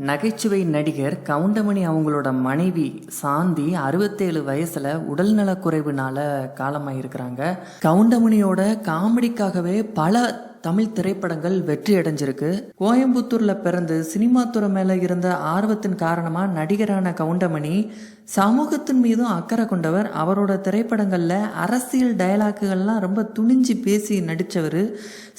நகைச்சுவை நடிகர் கவுண்டமணி அவங்களோட மனைவி சாந்தி அறுபத்தேழு வயசுல உடல்நலக் குறைவுனால காலமாயிருக்கிறாங்க. கவுண்டமணியோட காமெடிக்காகவே பல தமிழ் திரைப்படங்கள் வெற்றி அடைஞ்சிருக்கு. கோயம்புத்தூர்ல பிறந்து சினிமா துறை மேல இருந்த ஆர்வத்தின் காரணமா நடிகரான கவுண்டமணி சமூகத்தின் மீதும் அக்கறை கொண்டவர். அவரோட திரைப்படங்களில் அரசியல் டயலாக்குகள்லாம் ரொம்ப துணிஞ்சு பேசி நடிச்சவர்.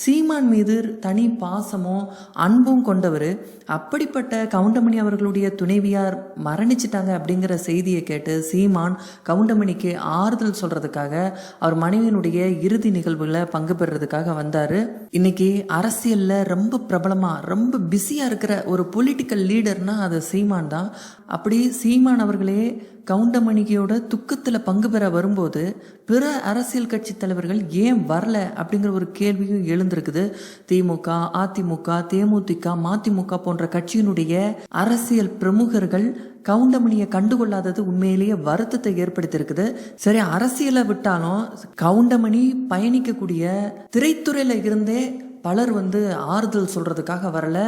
சீமான் மீது தனி பாசமும் அன்பும் கொண்டவர். அப்படிப்பட்ட கவுண்டமணி அவர்களுடைய துணைவியார் மரணிச்சிட்டாங்க அப்படிங்கிற செய்தியை கேட்டு சீமான் கவுண்டமணிக்கு ஆறுதல் சொல்கிறதுக்காக அவர் மனைவியினுடைய இறுதி நிகழ்வுகளை பங்கு பெறுறதுக்காக வந்தார். இன்னைக்கு அரசியலில் ரொம்ப பிரபலமாக ரொம்ப பிஸியாக இருக்கிற ஒரு பொலிட்டிக்கல் லீடர்னால் அது சீமான் தான். அப்படி சீமான் அவர்களே கவுண்டமணிகையோட துக்கத்தில் பங்கு பெற வரும்போது பிற அரசியல் கட்சி தலைவர்கள் ஏன் வரல அப்படிங்கிற ஒரு கேள்வியும் எழுந்திருக்குது. திமுக அதிமுக தேமுதிக மதிமுக போன்ற கட்சியினுடைய அரசியல் பிரமுகர்கள் கவுண்டமணியை கண்டுகொள்ளாதது உண்மையிலேயே வருத்தத்தை ஏற்படுத்தியிருக்குது. சரி அரசியலை விட்டாலும் கவுண்டமணி பயணிக்கக்கூடிய திரைத்துறையில இருந்தே பலர் வந்து ஆறுதல் சொல்கிறதுக்காக வரல.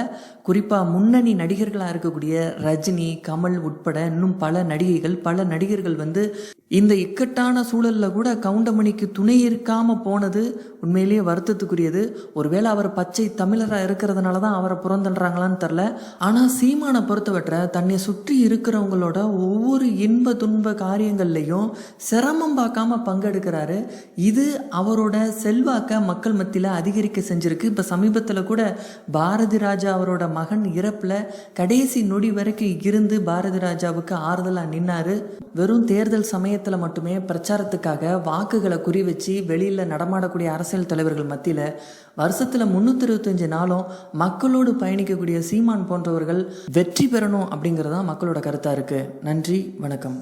குறிப்பாக முன்னணி நடிகர்களாக இருக்கக்கூடிய ரஜினி கமல் உட்பட இன்னும் பல நடிகைகள் பல நடிகர்கள் வந்து இந்த இக்கட்டான சூழலில் கூட கவுண்டமணிக்கு துணை இருக்காம போனது உண்மையிலேயே வருத்தத்துக்குரியது. ஒருவேளை அவர் பச்சை தமிழராக இருக்கிறதுனால தான் அவரை புறந்தள்ளுறாங்களான்னு தெரில ஆனால் சீமானை பொறுத்தவற்றை தன்னை சுற்றி இருக்கிறவங்களோட ஒவ்வொரு இன்ப துன்ப காரியங்கள்லையும் சிரமம் பார்க்காம பங்கெடுக்கிறாரு. இது அவரோட செல்வாக்கை மக்கள் மத்தியில் அதிகரிக்க செஞ்சிருக்கு. இப்போ சமீபத்தில் கூட பாரதி ராஜா அவரோட மகன் இறப்பில் கடைசி நொடி வரைக்கும் இருந்து பாரதி ராஜாவுக்கு ஆறுதலாக நின்னாரு. வெறும் தேர்தல் சமயத்தில் மட்டுமே பிரச்சாரத்துக்காக வாக்குகளை குறி வச்சு வெளியில நடமாடக்கூடிய அரசியல் தலைவர்கள் மத்தியில வருஷத்துல முன்னூத்தி இருபத்தஞ்சு நாளும் மக்களோடு பயணிக்கக்கூடிய சீமான் போன்றவர்கள் வெற்றி பெறணும் அப்படிங்கிறதான் மக்களோட கருத்தா இருக்கு. நன்றி வணக்கம்.